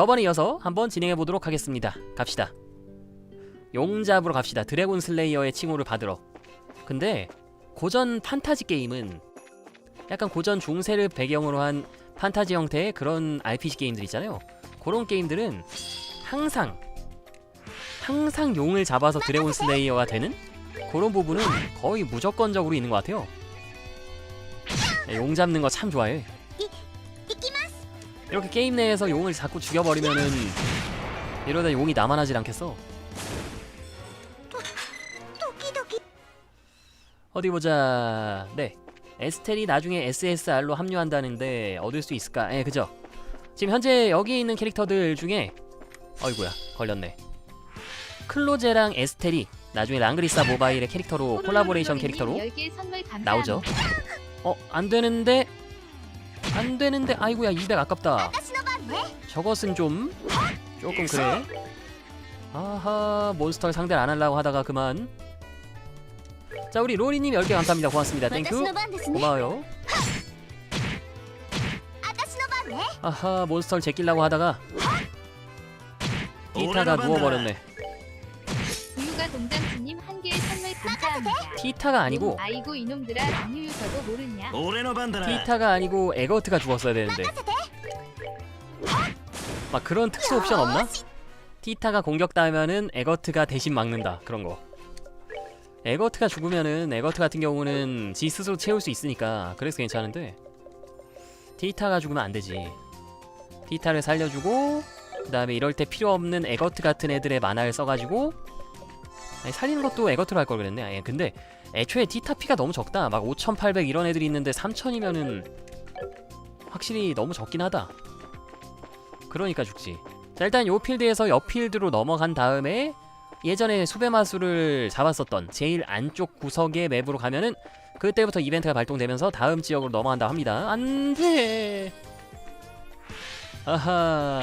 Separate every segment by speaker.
Speaker 1: 저번에 이어서 한번 진행해 보도록 하겠습니다. 갑시다. 용 잡으러 갑시다. 드래곤 슬레이어의 칭호를 받으러. 근데 고전 판타지 게임은 약간 고전 중세를 배경으로 한 판타지 형태의 그런 RPG 게임들 있잖아요. 그런 게임들은 항상 항상 용을 잡아서 드래곤 슬레이어가 되는 그런 부분은 거의 무조건적으로 있는 것 같아요. 네, 용 잡는 거 참 좋아해. 이렇게 게임 내에서 용을 자꾸 죽여버리면은 이러다 용이 남아나질 않겠어. 어디 보자. 네. 에스텔이 나중에 SSR로 합류한다는데 얻을 수 있을까? 예, 그죠? 지금 현재 여기 있는 캐릭터들 중에 어이구야 걸렸네. 클로제랑 에스텔이 나중에 랑그리사 모바일의 캐릭터로 콜라보레이션 캐릭터로 나오죠. 어, 안 되는데 안 되는데 아이고야 200 아깝다. 저것은 좀 조금 그래. 아하 몬스터 상대를 안 하려고 하다가 그만. 자 우리 로리님 10개 감사합니다. 고맙습니다. 땡큐. 고마워요. 아하 몬스터를 제끼려고 하다가 티타가 누워버렸네.
Speaker 2: 우유가 동장
Speaker 1: 티타가 아니고
Speaker 2: 아이고 이놈들아 남유유 저도 모르냐?
Speaker 3: 俺の番だな
Speaker 1: 티타가 아니고 에거트가 죽었어야 되는데. 막 그런 특수 옵션 없나? 티타가 공격당하면은 에거트가 대신 막는다 그런 거. 에거트가 죽으면은 에거트 같은 경우는 지 스스로 채울 수 있으니까 그래서 괜찮은데 티타가 죽으면 안 되지. 티타를 살려주고 그다음에 이럴 때 필요 없는 에거트 같은 애들의 만화를 써가지고 아니, 살리는 것도 에거트로 할 걸 그랬네. 아니, 근데 애초에 티타 피가 너무 적다. 막 5,800 이런 애들이 있는데 3,000이면은 확실히 너무 적긴 하다. 그러니까 죽지. 자 일단 요 필드에서 옆 필드로 넘어간 다음에 예전에 수배마수를 잡았었던 제일 안쪽 구석의 맵으로 가면은 그때부터 이벤트가 발동되면서 다음 지역으로 넘어간다 합니다. 안 돼. 아하.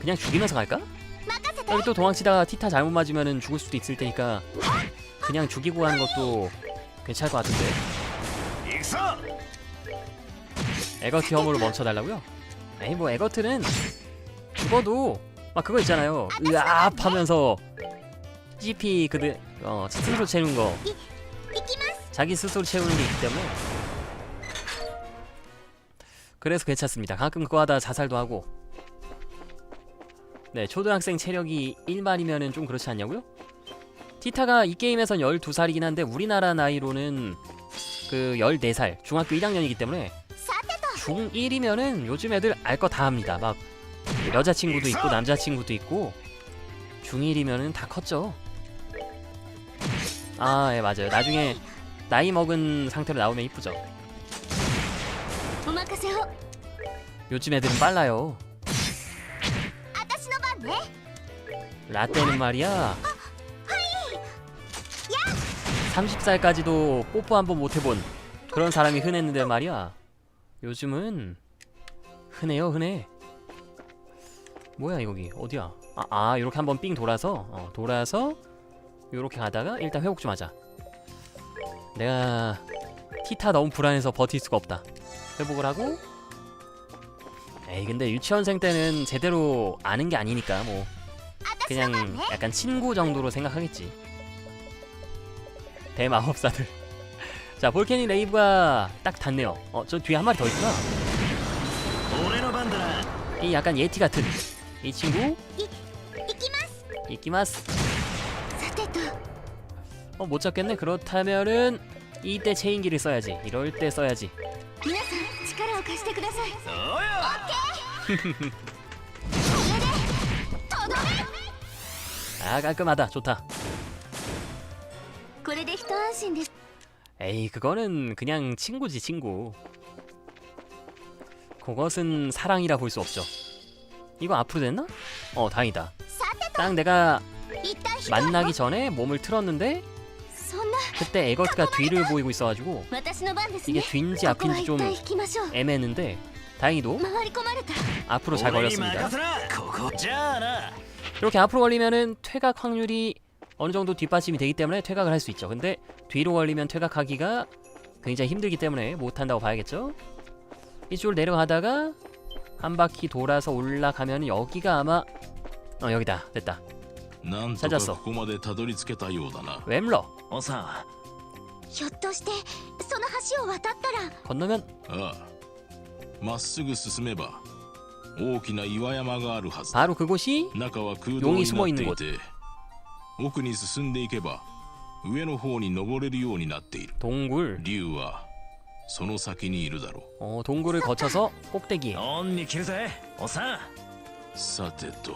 Speaker 1: 그냥 죽이면서 갈까? 여기 또 도망치다가 티타 잘못 맞으면 죽을 수도 있을 테니까 그냥 죽이고 하는 것도 괜찮을 것 같은데. 에거트 혐오로 멈춰달라고요? 에이 뭐 에거트는 죽어도 막 그거 있잖아요. 으아압 하면서 GP 그들 어 스스로 채우는 거. 자기 스스로 채우는 게 있기 때문에. 그래서 괜찮습니다. 가끔 그거 하다 자살도 하고. 네 초등학생 체력이 1만이면은 좀 그렇지 않냐고요? 티타가 이 게임에선 12살이긴 한데 우리나라 나이로는 그 14살 중학교 1학년이기 때문에 중1이면은 요즘 애들 알 거 다 합니다. 막 여자친구도 있고 남자친구도 있고 중1이면은 다 컸죠. 아, 예, 맞아요. 나중에 나이 먹은 상태로 나오면 이쁘죠. 요즘 애들은 빨라요. 라떼는 말이야. 30살까지도 뽀뽀 한번 못 해본 그런 사람이 흔했는데 말이야. 요즘은 흔해요 흔해. 뭐야 여기? 어디야? 아, 아 이렇게 한번 삥 돌아서 어, 돌아서 요렇게 가다가 일단 회복 좀 하자. 내가 티타 너무 불안해서 버틸 수가 없다. 회복을 하고 에이 근데 유치원생 때는 제대로 아는 게 아니니까 뭐. 그냥 약간 친구 정도로 생각하겠지. 대마법사들. 자 볼케니 레이브가 딱 닿네요. 어 저 뒤에 한 마리 더 있구나. 이 약간 예티 같은. 이 친구. 이끼마스? 이끼마스. 어못 잡겠네. 그렇다면은 이때 체인기를 써야지 이럴 때 써야지
Speaker 3: そうよ
Speaker 1: 아 깔끔하다 좋다
Speaker 4: これで一安心です
Speaker 1: 에이 그거는 그냥 친구지 친구 그것은 사랑이라 볼 수 없죠 이거 앞으로 됐나? 어 다행이다 딱 내가
Speaker 4: 一旦引く
Speaker 1: 만나기 전에 몸을 틀었는데
Speaker 4: そんな
Speaker 1: 그때 에거트가 뒤를 보이고 있어가지고 이게 뒤인지 앞인지 좀 애매했는데 다행히도 앞으로 잘 걸렸습니다. 이렇게 앞으로 걸리면은 퇴각 확률이 어느 정도 뒷받침이 되기 때문에 퇴각을 할 수 있죠. 근데 뒤로 걸리면 퇴각하기가 굉장히 힘들기 때문에 못한다고 봐야겠죠? 이쪽으로 내려가다가 한 바퀴 돌아서 올라가면 여기가 아마 어 여기다. 됐다.
Speaker 5: なんとか
Speaker 1: 찾았어
Speaker 5: ここまでたどり着けたようだな
Speaker 1: 웸러
Speaker 3: おさ
Speaker 4: ひょっとしてその橋を渡ったら
Speaker 1: 건너면
Speaker 5: ああまっすぐ進めば大きな岩山があるはずだ
Speaker 1: 바로 그곳이
Speaker 5: 中は空洞になって
Speaker 1: 용이숨어있는
Speaker 5: いて奥に進んでいけば上の方に登れるようになっている
Speaker 1: 동굴
Speaker 5: 竜はその先にいるだろ
Speaker 1: 어 동굴을 거쳐서 꼭대기에
Speaker 3: 恩に切るぜおさん
Speaker 5: うさてと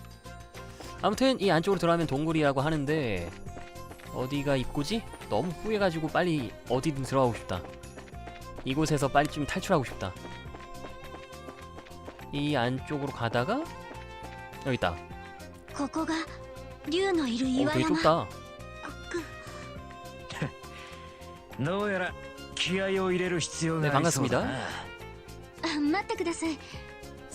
Speaker 1: 아무튼 이 안쪽으로 들어가면 동굴이라고 하는데 어디가 입구지? 너무 후해가지고 빨리 어디든 들어가고 싶다 이곳에서 빨리 좀 탈출하고 싶다 이 안쪽으로 가다가 여기 있다
Speaker 4: ここが竜のいる
Speaker 1: 어
Speaker 4: 岩
Speaker 1: 되게
Speaker 4: 山
Speaker 1: 좁다
Speaker 3: どうやら気合を入れる必要がありそうだな、
Speaker 1: ね
Speaker 4: あ待ってください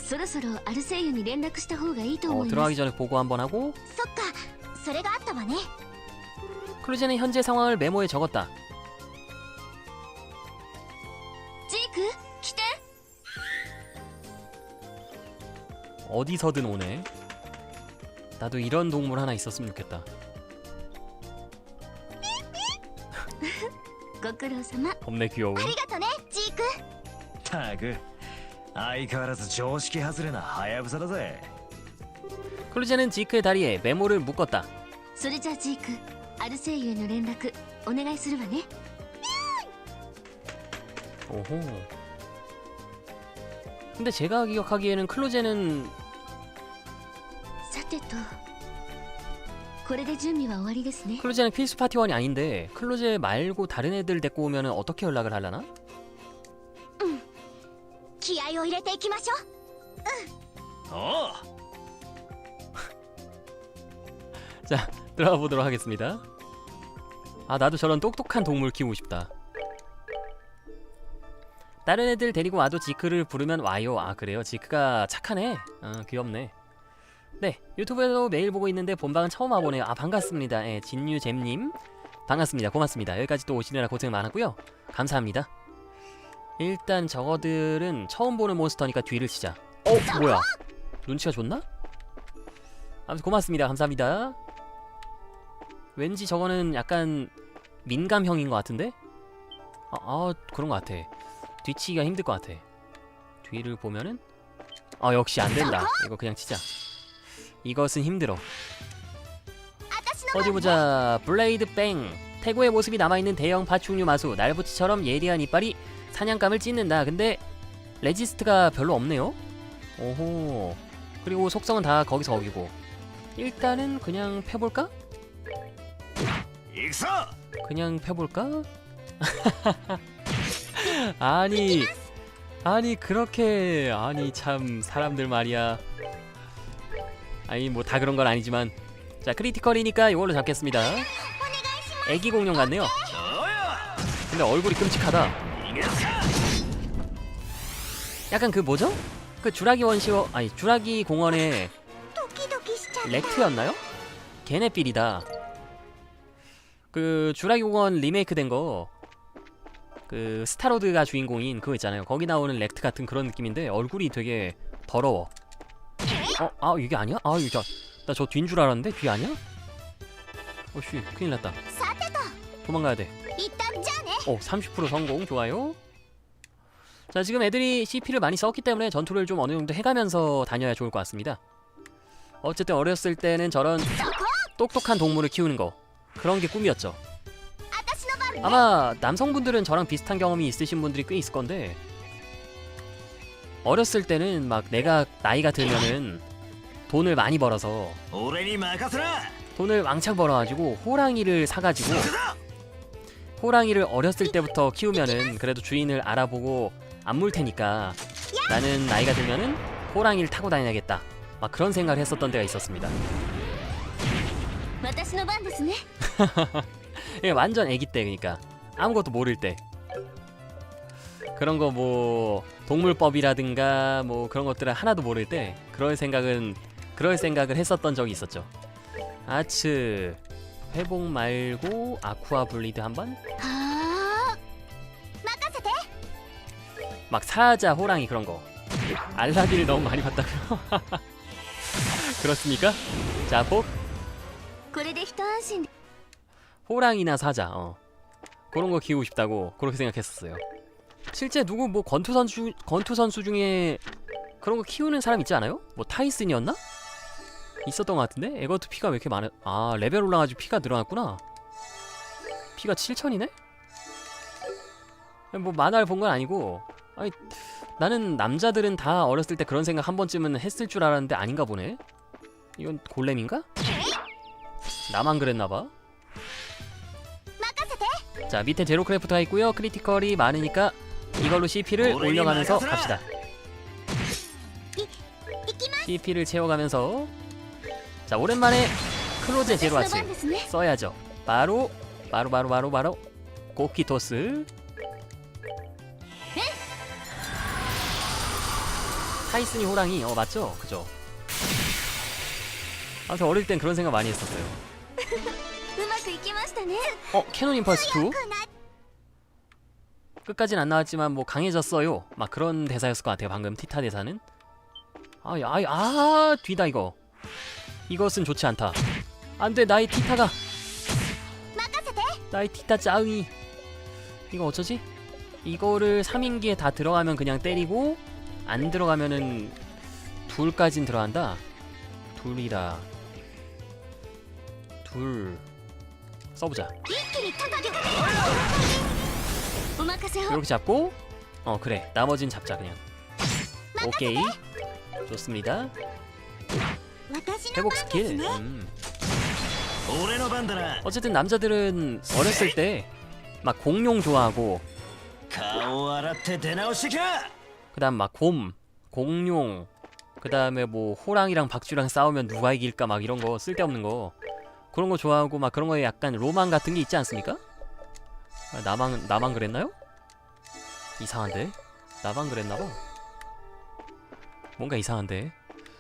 Speaker 4: そろそろアルセイユに連絡した方がいいと
Speaker 1: 어
Speaker 4: 思います
Speaker 1: 들어가기 전에 보고 한번 하고
Speaker 4: そっかそれがあったわね
Speaker 1: 클루제는 현재 상황을 메모에 적었다
Speaker 4: ジーク来て
Speaker 1: 어디서든 오네. 나도 이런 동물 하나 있었으면 좋겠다.
Speaker 4: ご苦労様
Speaker 1: 겁내 귀여운.
Speaker 4: ありがとねジーク
Speaker 3: たく 相変わらず常識外れなハヤブサだぜ
Speaker 1: 클루제는 지크의 다리에 메모를 묶었다.
Speaker 4: それじゃあジークアルセイユへの連絡お願いするわね
Speaker 1: 오호. 근데 제가 기억하기에는 클루제는
Speaker 4: さてとこれで準備は終わりですね
Speaker 1: 클루제는 필수 파티원이 아닌데 클루제 말고 다른 애들 데리고 오면은 어떻게 연락을 하려나?
Speaker 4: 気合を入れていきましょう
Speaker 3: おう
Speaker 1: 자, 들어가 보도록 하겠습니다. 아, 나도 저런 똑똑한 동물 키우고 싶다. 다른 애들 데리고 와도 지크를 부르면 와요. 아, 그래요? 지크가 착하네. 어, 귀엽네. 네, 유튜브에도 매일 보고 있는데 본방은 처음 와보네요. 아, 반갑습니다. 예, 진유잼님. 반갑습니다. 고맙습니다. 여기까지 또 오시느라 고생 많았고요. 감사합니다. 일단 저거들은 처음 보는 몬스터니까 뒤를 치자. 어, 뭐야? 눈치가 좋나? 아무튼 고맙습니다. 감사합니다. 왠지 저거는 약간 민감형인 것 같은데? 아, 아 그런 것 같아. 뒤치기가 힘들 것 같아. 뒤를 보면은 아 역시 안 된다. 이거 그냥 치자. 이것은 힘들어.
Speaker 4: 私の
Speaker 1: 어디 보자. 블레이드 뱅. 태고의 모습이 남아있는 대형 파충류 마수. 날부치처럼 예리한 이빨이 사냥감을 찢는다. 근데 레지스트가 별로 없네요. 오호. 그리고 속성은 다 거기서 어기고 일단은 그냥 펴볼까? 그냥 펴볼까? 아니 아니 그렇게 아니 참 사람들 말이야 아니 뭐 다 그런 건 아니지만 자 크리티컬이니까 이걸로 잡겠습니다 네, 네, 네. 애기 공룡 같네요 근데 얼굴이 끔찍하다 약간 그 뭐죠? 그 주라기 원시원 아니 주라기 공원의 렉트였나요? 걔네 필이다. 그 주라기 공원 리메이크 된 거 그 스타로드가 주인공인 그거 있잖아요. 거기 나오는 렉트 같은 그런 느낌인데 얼굴이 되게 더러워. 어, 아 이게 아니야? 아 이거 나저 뒤인 줄 알았는데 뒤 아니야? 어씨 큰일 났다. 도망가야 돼. 오, 30% 성공 좋아요. 자 지금 애들이 CP를 많이 썼기 때문에 전투를 좀 어느 정도 해가면서 다녀야 좋을 것 같습니다. 어쨌든 어렸을 때는 저런 똑똑한 동물을 키우는 거 그런 게 꿈이었죠. 아마 남성분들은 저랑 비슷한 경험이 있으신 분들이 꽤 있을 건데 어렸을 때는 막 내가 나이가 들면은 돈을 많이 벌어서 돈을 왕창 벌어가지고 호랑이를 사가지고 호랑이를 어렸을 때부터 키우면은 그래도 주인을 알아보고 안 물 테니까. 나는 나이가 들면은 호랑이를 타고 다녀야겠다. 막 그런 생각을 했었던 때가 있었습니다. 예, 완전 애기 때 그러니까. 아무것도 모를 때. 그런 거 뭐 동물법이라든가 뭐 그런 것들을 하나도 모를 때 그럴 생각은 그럴 생각을 했었던 적이 있었죠. 아츠 회복 말고 아쿠아 블리드 한번?
Speaker 4: 아,
Speaker 1: 막 사자, 호랑이 그런 거. 알라딘을 너무 많이 봤다고요? 그렇습니까? 자, 폭. 호랑이나 사자, 어. 그런 거 키우고 싶다고 그렇게 생각했었어요. 실제 누구 뭐 권투 선수 권투 선수 중에 그런 거 키우는 사람 있지 않아요? 뭐 타이슨이었나? 있었던 것 같은데 에거트 피가 왜 이렇게 많아? 아 레벨 올라가지고 피가 늘어났구나. 피가 7천이네? 뭐 만화를 본 건 아니고 아니 나는 남자들은 다 어렸을 때 그런 생각 한 번쯤은 했을 줄 알았는데 아닌가 보네? 이건 골렘인가? 나만 그랬나봐. 자 밑에 제로크래프트가 있고요. 크리티컬이 많으니까 이걸로 CP를 올려가면서 갑시다. CP를 채워가면서. 자 오랜만에 크로제 제로아츠 써야죠. 바로 바로 바로 바로 바로 고키토스. 카이스니 호랑이 어 맞죠? 그죠? 아 저 어릴 땐 그런 생각 많이 했었어요. 어 캐논 임펄스 2 끝까진 안 나왔지만 뭐 강해졌어요. 막 그런 대사였을 것 같아요. 방금 티타 대사는 아아아 아, 아, 뒤다 이거 이것은 좋지 않다. 안돼 나의 티타가 나의 티타 짜응이 이거 어쩌지? 이거를 3인기에 다 들어가면 그냥 때리고 안 들어가면은 둘까진 들어간다? 둘이다. 둘. 써보자. 이렇게 잡고? 어 그래. 나머진 잡자 그냥. 오케이. 좋습니다. 회복 스킬. 음. 어쨌든 남자들은 어렸을 때 막 공룡 좋아하고 그 다음 막 곰, 공룡 그 다음에 뭐 호랑이랑 박쥐랑 싸우면 누가 이길까 막 이런 거 쓸데없는 거 그런 거 좋아하고 막 그런 거에 약간 로망 같은 게 있지 않습니까? 아, 나만 나만 그랬나요? 이상한데? 나만 그랬나봐 뭔가 이상한데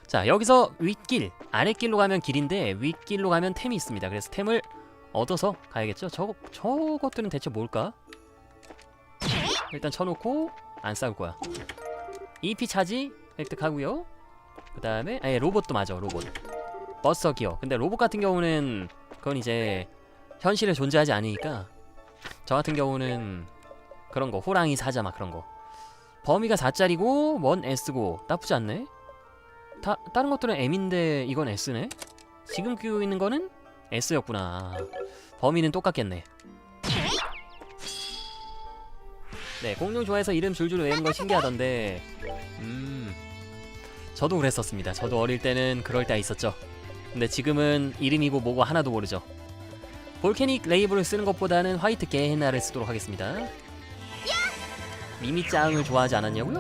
Speaker 1: 자 여기서 윗길 아랫길로 가면 길인데 윗길로 가면 템이 있습니다 그래서 템을 얻어서 가야겠죠 저거, 저것들은 대체 뭘까? 일단 쳐놓고 안 싸울 거야 EP 차지? 획득하고요. 그 다음에 아예 로봇도 맞아 로봇. 버서 기어 근데 로봇 같은 경우는 그건 이제 현실에 존재하지 않으니까 저 같은 경우는 그런 거 호랑이 사자 막 그런 거. 범위가 4짜리고 원 S고 나쁘지 않네. 다 다른 것들은 M인데 이건 S네. 지금 끼고 있는 거는 S였구나. 범위는 똑같겠네 네, 공룡 좋아해서 이름 줄줄 외우는 거 신기하던데. 음. 저도 그랬었습니다. 저도 어릴 때는 그럴 때가 있었죠. 근데 지금은 이름이고 뭐고 하나도 모르죠. 볼케닉 레이블을 쓰는 것보다는 화이트 게헤나를 쓰도록 하겠습니다. 미미짱을 좋아하지 않았냐고요?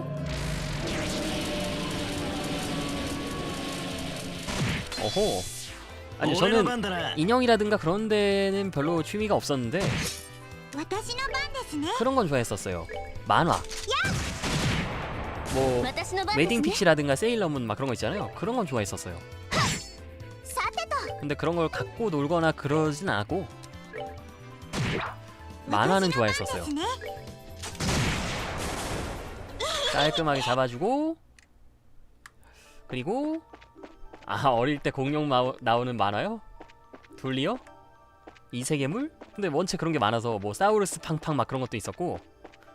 Speaker 1: 어허. 아니 저는 인형이라든가 그런 데는 별로 취미가 없었는데 그런 건 좋아했었어요. 만화. 뭐 웨딩 픽시라든가 세일러문 막 그런 거 있잖아요. 그런 건 좋아했었어요. 근데 그런 걸 갖고 놀거나 그러진 않고 만화는 좋아했었어요. 깔끔하게 잡아주고 그리고 아 어릴 때 공룡 나오는 만화요? 둘리요? 이세계물? 근데 원체 그런 게 많아서 뭐 사우루스 팡팡 막 그런 것도 있었고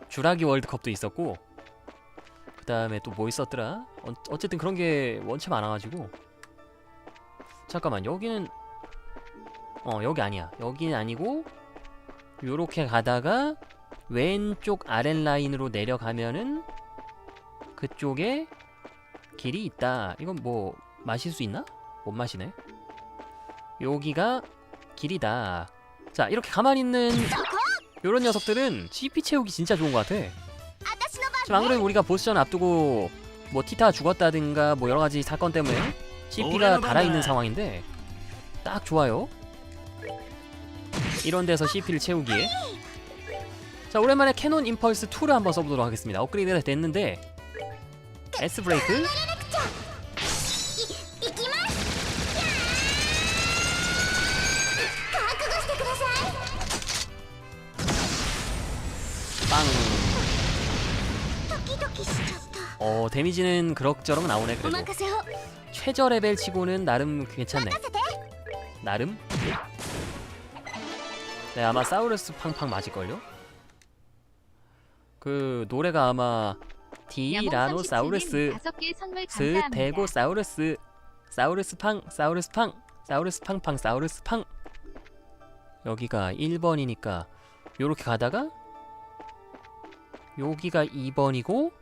Speaker 1: 주라기 월드컵도 있었고 그 다음에 또 뭐 있었더라? 어, 어쨌든 그런 게 원체 많아가지고 잠깐만 여기는 어 여기 아니야 여기는 아니고 요렇게 가다가 왼쪽 아랫 라인으로 내려가면은 그쪽에 길이 있다. 이건 뭐 마실 수 있나? 못 마시네. 여기가 길이다. 자 이렇게 가만히 있는 요런 녀석들은 CP 채우기 진짜 좋은 것 같아. 지금 안 그래도 우리가 보스전 앞두고 뭐 티타 죽었다든가 뭐 여러가지 사건 때문에 CP가 달아있는 상황인데 딱 좋아요. 이런 데서 CP를 채우기에. 자 오랜만에 캐논 임펄스 2를 한번 써보도록 하겠습니다. 업그레이드가 됐는데 S 브레이크 데미지는 그럭저럭 나오네 그래도. 최저 레벨 치고는 나름 괜찮네. 나름? 네 아마 사우루스 팡팡 맞을걸요? 그 노래가 아마 디라노사우루스 스대고사우루스 사우루스 팡 사우루스 팡 사우루스 팡팡 사우루스 팡. 여기가 1번이니까 요렇게 가다가 여기가 2번이고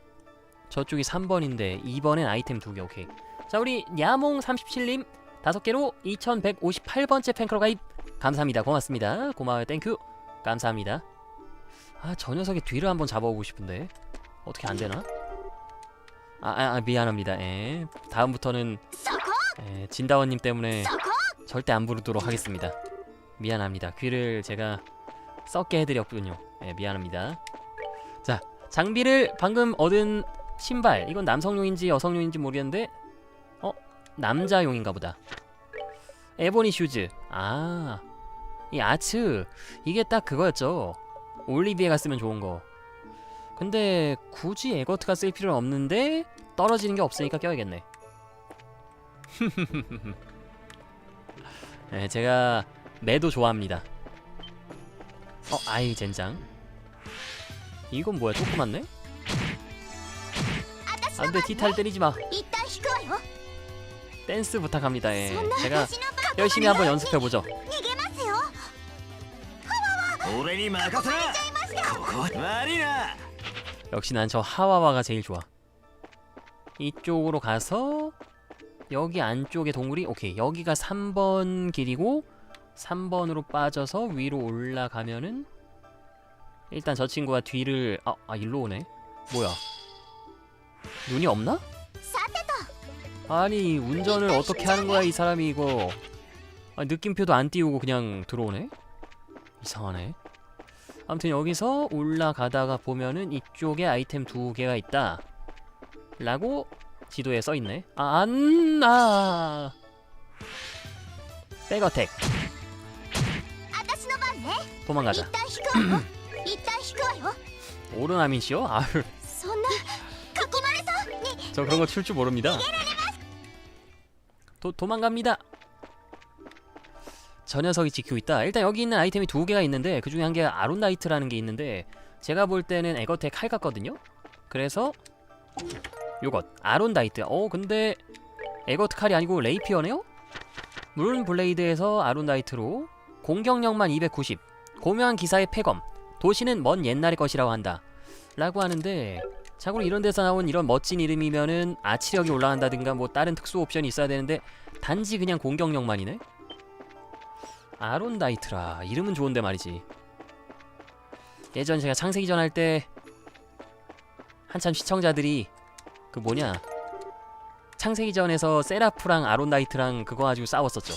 Speaker 1: 저쪽이 3번인데 2번엔 아이템 2개 오케이. 자 우리 야몽37님 5개로 2158번째 팬클로 가입. 감사합니다. 고맙습니다. 고마워요. 땡큐. 감사합니다. 아 저 녀석의 뒤를 한번 잡아오고 싶은데. 어떻게 안되나? 아, 아, 아, 미안합니다. 에 다음부터는
Speaker 4: 에,
Speaker 1: 예, 진다원님 때문에 절대 안 부르도록 하겠습니다. 미안합니다. 귀를 제가 썩게 해드렸군요. 에, 미안합니다. 자 장비를 방금 얻은 신발. 이건 남성용인지 여성용인지 모르겠는데, 어, 남자용인가 보다. 에보니 슈즈. 아, 이 아츠. 이게 딱 그거였죠. 올리비에가 쓰면 좋은 거. 근데 굳이 에거트가 쓸 필요는 없는데 떨어지는 게 없으니까 껴야겠네. 네, 제가 매도 좋아합니다. 어, 아이 젠장. 이건 뭐야? 조그맣네? 아, 안돼 티탈 때리지 마. 댄스 부탁합니다. 예. 제가 열심히 한번 연습해 보죠. 역시 난 저 하와와가 제일 좋아. 이쪽으로 가서 여기 안쪽에 동굴이 오케이 여기가 3번 길이고 3번으로 빠져서 위로 올라가면은 일단 저 친구가 뒤를 아, 아 일로 오네 뭐야 눈이 없나? 아니 운전을 어떻게 하는 거야 이 사람이 이거? 아니, 느낌표도 안 띄우고 그냥 들어오네? 이상하네. 아무튼 여기서 올라가다가 보면은 이쪽에 아이템 두 개가 있다. 라고 지도에 써있네. 아, 안... 아... 백어택. 도망가자. 오르나민씨요? 아 저 그런 거 출 줄 모릅니다. 도, 도망갑니다. 저 녀석이 지키고 있다. 일단 여기 있는 아이템이 두 개가 있는데 그 중에 한 개가 아론나이트라는 게 있는데 제가 볼 때는 에거텍 칼 같거든요. 그래서 요것 아론다이트. 어 근데 에거트 칼이 아니고 레이피어네요? 문 블레이드에서 아론다이트로 공격력만 290. 고묘한 기사의 폐검. 도시는 먼 옛날의 것이라고 한다. 라고 하는데 자고로 이런 데서 나온 이런 멋진 이름이면은 아치력이 올라간다든가 뭐 다른 특수 옵션이 있어야 되는데 단지 그냥 공격력만이네? 아론다이트라 이름은 좋은데 말이지. 예전 제가 창세기 전 할 때 한참 시청자들이 그 뭐냐? 창세기 전에서 세라프랑 아론다이트랑 그거 가지고 싸웠었죠.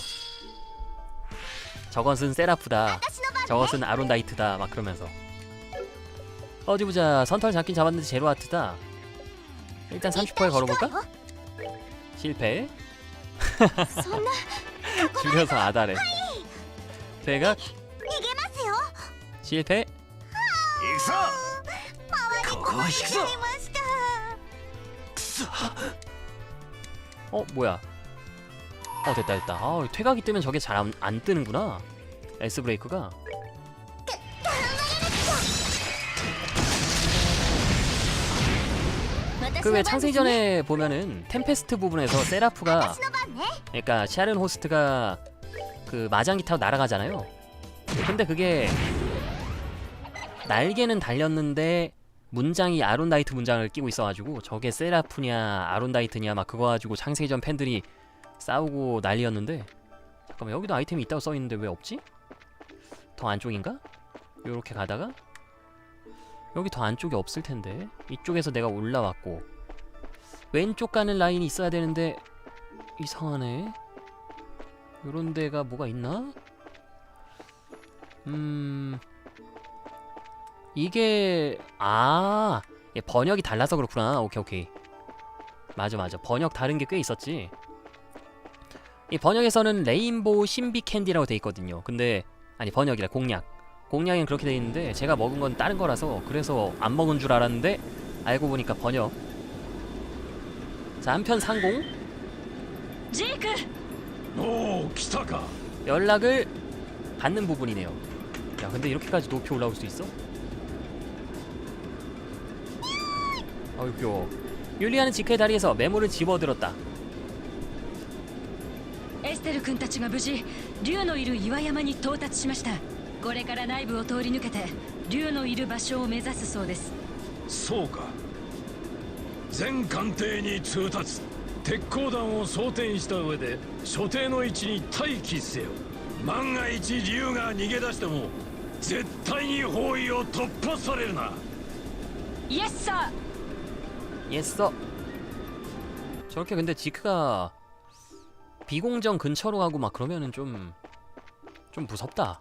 Speaker 1: 저것은 세라프다. 저것은 아론다이트다. 막 그러면서. 어디 보자. 선털 잡긴 잡았는데 제로아트다 일단 30%에 걸어볼까? 실패. 줄여서 아다래. 대각. 실패. 어 뭐야? 어 됐다 됐다. 아 퇴각이 뜨면 저게 잘 안 뜨는구나. S 브레이크가. 그 왜 창세전에 보면은 템페스트 부분에서 세라프가 그러니까 샤른 호스트가 그 마장기 타고 날아가잖아요 근데 그게 날개는 달렸는데 문장이 아론다이트 문장을 끼고 있어가지고 저게 세라프냐 아론다이트냐 막 그거 가지고 창세전 팬들이 싸우고 난리였는데 잠깐만 여기도 아이템이 있다고 써있는데 왜 없지? 더 안쪽인가? 요렇게 가다가 여기 더 안쪽에 없을 텐데 이쪽에서 내가 올라왔고 왼쪽 가는 라인이 있어야 되는데 이상하네. 요런 데가 뭐가 있나? 음 이게 아 예, 번역이 달라서 그렇구나. 오케이 오케이. 맞아 맞아. 번역 다른 게 꽤 있었지. 이 번역에서는 레인보우 신비 캔디라고 돼 있거든요. 근데 아니 번역이라 공략. 공략엔 그렇게 돼 있는데 제가 먹은 건 다른 거라서 그래서 안 먹은 줄 알았는데 알고 보니까 번역. 자 한편 상공
Speaker 4: ジーク
Speaker 3: おお来たか
Speaker 1: 연락을 받는 부분이네요. 야 근데 이렇게까지 높이 올라올 수 있어? 아유 귀여워. 율리아는 지크의 다리에서 메모를 집어들었다.
Speaker 4: エステル君たちが無事竜のいる岩山に到達しました これから内部を通り抜けて竜のいる場所を目指すそうです
Speaker 6: そうか全艦艇に通達鉄鋼弾を装填した上で所定の位置に待機せよ万が一竜が逃げ出しても絶対に包囲を突破されるな
Speaker 4: イエスサ
Speaker 1: 예써. 저렇게 근데 지크가 비공정 근처로 가고 막 그러면은 좀 좀 무섭다.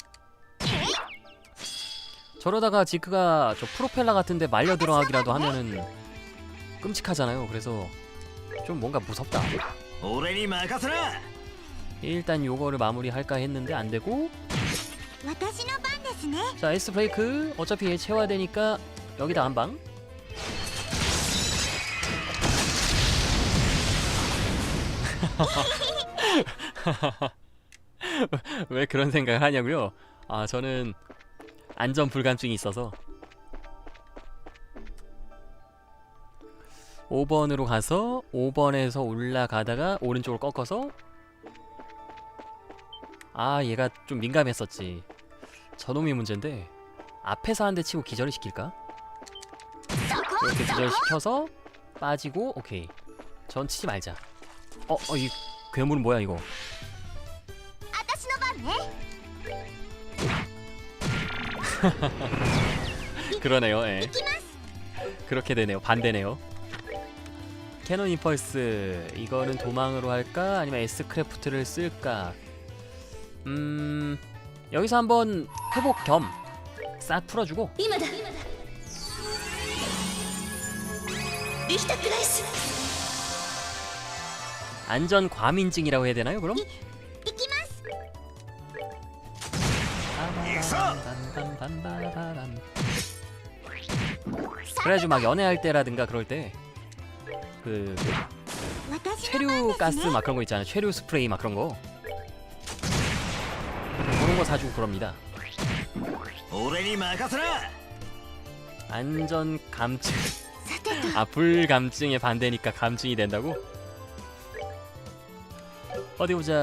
Speaker 1: 저러다가 지크가 저 프로펠러 같은데 말려 들어가기라도 하면은 끔찍하잖아요. 그래서 좀 뭔가 무섭다.
Speaker 3: 오레니 마카스라.
Speaker 1: 일단 요거를 마무리할까 했는데 안 되고. 자 에스 브레이크 어차피 채워야 되니까 여기다 한 방. 왜 그런 생각을 하냐고요? 아 저는 안전 불감증이 있어서. 5번으로 가서 5번에서 올라가다가 오른쪽으로 꺾어서. 아 얘가 좀 민감했었지. 저놈이 문제인데 앞에서 한 대 치고 기절을 시킬까? 이렇게 기절시켜서 빠지고 오케이. 전 치지 말자. 어? 어 이 괴물은 뭐야 이거 그러네요. 예. 그렇게 되네요. 반대네요. 캐논 임펄스 이거는 도망으로 할까 아니면 에스크래프트를 쓸까? 음 여기서 한번 회복 겸싹 풀어주고. 안전 과민증이라고 해야 되나요? 그럼? 그래야지 막 연애할 때라든가 그럴 때그 체류가스 그 막 그런 거 있잖아 체류 스프레이 막 그런 거. 그런 거 사주고 그럽니다. 안전 감증. 아 불감증의 반대니까 감증이 된다고? 어디 보자.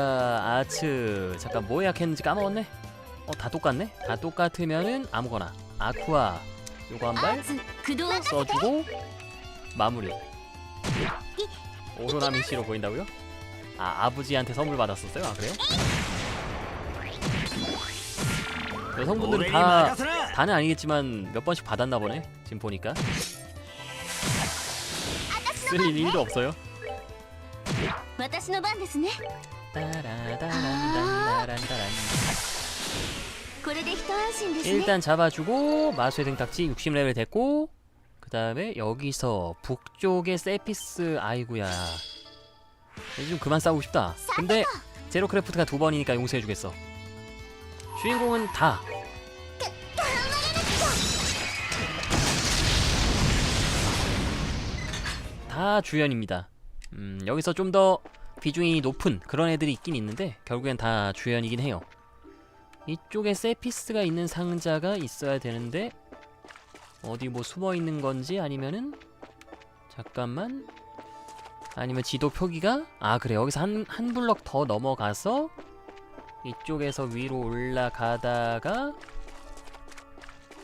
Speaker 1: 아츠. 잠깐 뭐 예약했는지 까먹었네? 어 다 똑같네? 다 똑같으면은 아무거나. 아쿠아. 요거 한 발 써주고 마무리. 오소나미 씨로 보인다고요? 아 아버지한테 선물 받았었어요? 아 그래요? 여성분들은 다 다는 아니겠지만 몇 번씩 받았나 보네 지금 보니까. 쓸 일도 없어요? 따라다란다란다란. 일단 잡아주고 마수의 등딱지 60레벨 됐고 그 다음에 여기서 북쪽의 세피스 아이구야. 이제 좀 그만 싸우고 싶다. 근데 제로크래프트가 두 번이니까 용서해주겠어. 주인공은 다. 다 주연입니다. 음, 여기서 좀 더 비중이 높은 그런 애들이 있긴 있는데 결국엔 다 주연이긴 해요 이쪽에 세피스가 있는 상자가 있어야 되는데 어디 뭐 숨어 있는 건지 아니면은 잠깐만. 아니면 지도 표기가? 아 그래. 여기서 한, 한 블럭 더 넘어가서 이쪽에서 위로 올라가다가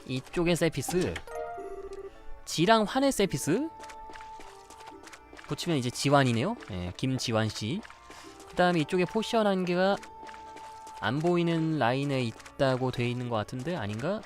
Speaker 1: 이쪽에 세피스. 지랑 환의 세피스? 붙이면 이제 지환이네요. 예, 김지환 씨. 그 다음에 이쪽에 포션 한 개가 안 보이는 라인에 있다고 돼 있는 것 같은데 아닌가?